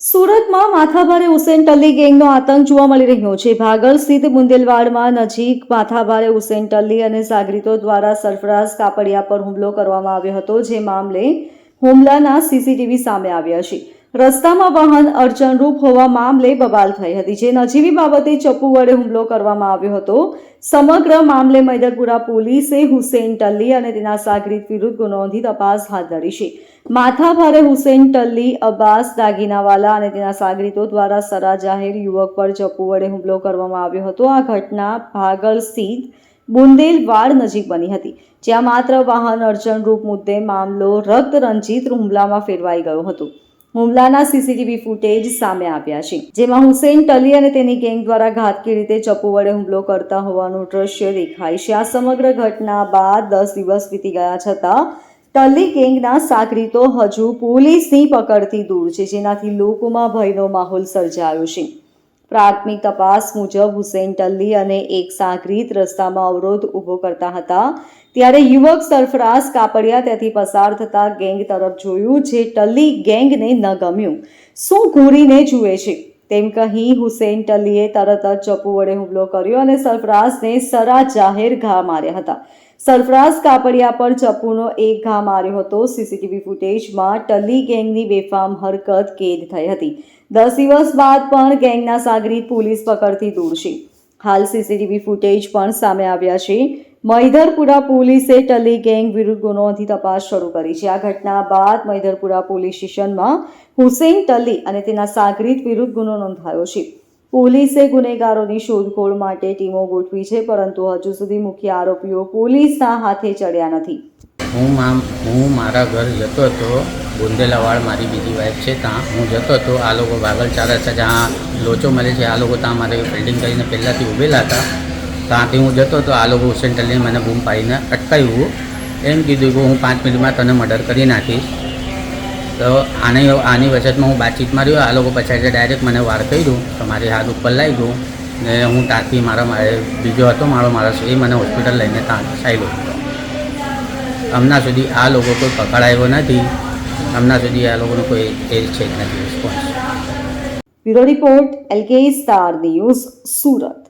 સુરતમાં માથાભારે હુસેન ટલ્લી ગેંગનો આતંક જોવા મળી રહ્યો છે. ભાગળ સ્થિત બુંદેલવાડમાં નજીક માથાભારે હુસેન ટલ્લી અને સાગરીતો દ્વારા સરફરાઝ કાપડિયા પર હુમલો કરવામાં આવ્યો હતો, જે મામલે હુમલાના સીસીટીવી સામે આવ્યા છે. રસ્તામાં વાહન અડચણરૂપ હોવા મામલે બબાલ થઈ હતી, જે નજીવી બાબતે ચપ્પુ વડે હુમલો કરવામાં આવ્યો હતો. સમગ્ર મામલે મૈદરપુરા પોલીસે હુસેન ટલ્લી અને તેના સાગરીત વિરુદ્ધ ગુનો નોંધી તપાસ હાથ ધરી છે. માથાભારે હુસેન ટલ્લી, અબ્બાસ, દાગીનાવાલા અને તેના સાગરીતો દ્વારા સરા જાહેર યુવક પર ચપ્પુ વડે હુમલો કરવામાં આવ્યો હતો. આ ઘટના ભાગળ સ્થિત બુંદેલવાડ નજીક બની હતી, જ્યાં માત્ર વાહન અડચણરૂપ મુદ્દે મામલો રક્ત રંજિત હુમલામાં ફેરવાઈ ગયો હતો. હુમલાના સીસીટીવી ફૂટેજ સામે આવ્યા છે, જેમાં હુસેન ટલી અને તેની ગેંગ દ્વારા ઘાતકી રીતે ચપ્પુ વડે હુમલો કરતા હોવાનું દ્રશ્ય દેખાય છે. આ સમગ્ર ઘટના બાદ દસ દિવસ વીતી ગયા છતાં ટલ્લી ગેંગના સાગરીતો હજુ પોલીસની પકડથી દૂર છે, જેનાથી લોકોમાં ભયનો માહોલ સર્જાયો છે. પ્રાથમિક તપાસ મુજબ હુસેન ટલ્લી અને એક સાગરીત રસ્તામાં અવરોધ ઊભો કરતા હતા. ત્યારે યુવક સરફરાઝ કાપડિયા ત્યાંથી પસાર થતા ગેંગ તરફ જોયું જે ટલ્લી ગેંગને ન ગમ્યું. શું ઘૂરીને જુએ છે? તેમ કહી હુસેન ટલ્લીએ તરત જ ચપ્પુ વડે હુમલો કર્યો અને સરફરાઝને સરા જાહેર ઘા માર્યા હતા. સરફરાઝ કાપડિયા પર ચપ્પુનો એક ઘા માર્યો હતો. સીસીટીવી ફૂટેજમાં ટલ્લી ગેંગની બેફામ હરકત કેદ થઈ હતી. દસ દિવસ બાદ પણ ગેંગના સાગરીત પોલીસ પકડથી દૂર છે. હાલ સીસીટીવી ફૂટેજ પણ સામે આવ્યા છે. મૈધરપુરા પોલીસે ટલી ગેંગ વિરુદ્ધ ગુનોથી તપાસ શરૂ કરી છે. આ ઘટના બાદ મૈધરપુરા પોલીસ સ્ટેશનમાં હુસેન ટલી અને તેના સાગરીત વિરુદ્ધ ગુનો નોંધાયો છે. પોલીસે ગુનેગારોની શોધખોળ માટે ટીમો ગોઠવી છે, પરંતુ હજુ સુધી મુખ્ય આરોપીઓ પોલીસના હાથે ચડ્યા નથી. હું મામ, હું મારા ઘર જતો હતો. બુંદેલાવાડ મારી બીજી વાઈફ છે ત્યાં. હું જતો હતો. આ લોકો ભાગલ ચાલે છે. જ્યાં લોચો મળે છે, આ લોકો ત્યાં મારે બિલ્ડિંગ કરીને પહેલાંથી ઊભેલા હતા. ત્યાંથી હું જતો હતો આ લોકો હુસેન મને બૂમ પાડીને અટકાવ્યું એમ કીધું કે હું પાંચ મિનિટમાં તને મર્ડર કરી નાખીશ. તો આની આની વચતમાં હું બાતચીત માર્યો. આ લોકો પછી ડાયરેક્ટ મને વાર કર્યું. તો મારી હાથ ઉપર લાગ્યું ને હું ત્યાંથી મારા મારે બીજો હતો, મારો માણસ એ મને હોસ્પિટલ લઈને ત્યાં સાયલો હમણાં સુધી આ લોકો કોઈ પકડાયો નથી. હમણાં સુધી આ લોકોનો કોઈ એ છે જ નથી report, L K star news, Surat.